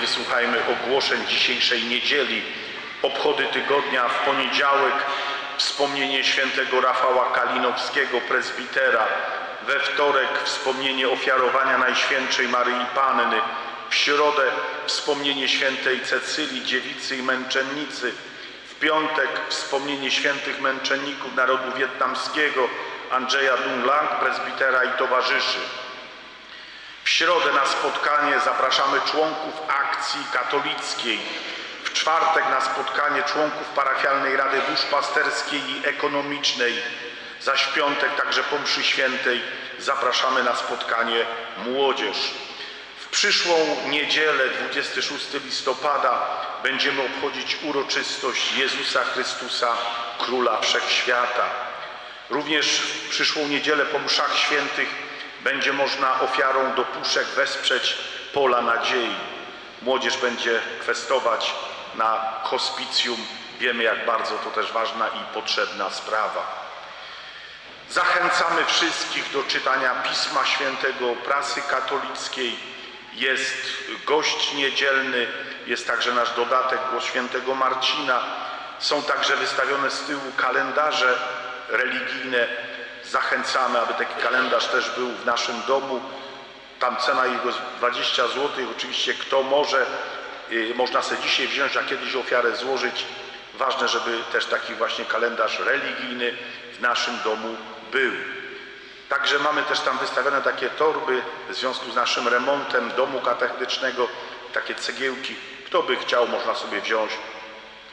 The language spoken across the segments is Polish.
wysłuchajmy ogłoszeń dzisiejszej niedzieli, obchody tygodnia w poniedziałek, wspomnienie świętego Rafała Kalinowskiego, prezbitera, we wtorek wspomnienie ofiarowania Najświętszej Maryi Panny, w środę wspomnienie świętej Cecylii, dziewicy i męczennicy, w piątek wspomnienie świętych męczenników narodu wietnamskiego, Andrzeja Dung Lang, prezbitera i towarzyszy. W środę na spotkanie zapraszamy członków akcji katolickiej. W czwartek na spotkanie członków parafialnej Rady Duszpasterskiej i Ekonomicznej. Zaś w piątek także po mszy świętej zapraszamy na spotkanie młodzież. W przyszłą niedzielę, 26 listopada, będziemy obchodzić uroczystość Jezusa Chrystusa, Króla Wszechświata. Również w przyszłą niedzielę po mszach świętych będzie można ofiarą do puszek wesprzeć Pola Nadziei. Młodzież będzie kwestować na hospicjum. Wiemy, jak bardzo to też ważna i potrzebna sprawa. Zachęcamy wszystkich do czytania Pisma Świętego, prasy katolickiej. Jest gość niedzielny, jest także nasz dodatek Głos Świętego Marcina. Są także wystawione z tyłu kalendarze religijne. Zachęcamy, aby taki kalendarz też był w naszym domu. Tam cena jego jest 20 zł. Oczywiście kto może, y, można sobie dzisiaj wziąć, a kiedyś ofiarę złożyć. Ważne, żeby też taki właśnie kalendarz religijny w naszym domu był. Także mamy też tam wystawione takie torby w związku z naszym remontem domu katechetycznego, takie cegiełki. Kto by chciał, można sobie wziąć.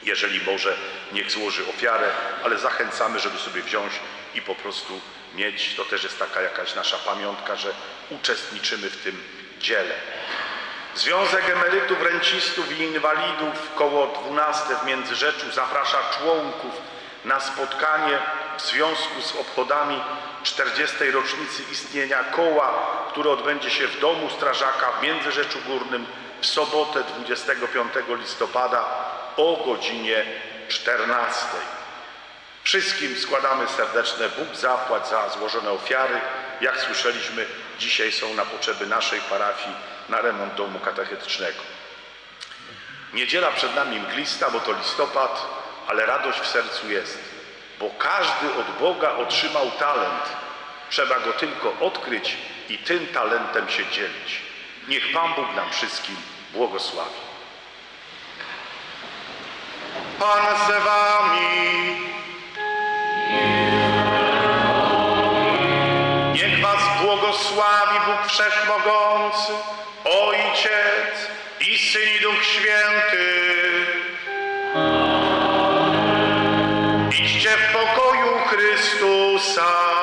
Jeżeli może, niech złoży ofiarę, ale zachęcamy, żeby sobie wziąć i po prostu mieć. To też jest taka jakaś nasza pamiątka, że uczestniczymy w tym dziele. Związek Emerytów, Rencistów i Inwalidów koło 12 w Międzyrzeczu zaprasza członków na spotkanie w związku z obchodami 40. rocznicy istnienia koła, które odbędzie się w Domu Strażaka w Międzyrzeczu Górnym w sobotę 25 listopada o godzinie 14. Wszystkim składamy serdeczne Bóg zapłać za złożone ofiary. Jak słyszeliśmy, dzisiaj są na potrzeby naszej parafii na remont domu katechetycznego. Niedziela przed nami mglista, bo to listopad, ale radość w sercu jest, bo każdy od Boga otrzymał talent. Trzeba go tylko odkryć i tym talentem się dzielić. Niech Pan Bóg nam wszystkim błogosławi. Pan z wami. Wszechmogący, Ojciec i Syn i Duch Święty. Idźcie w pokoju Chrystusa.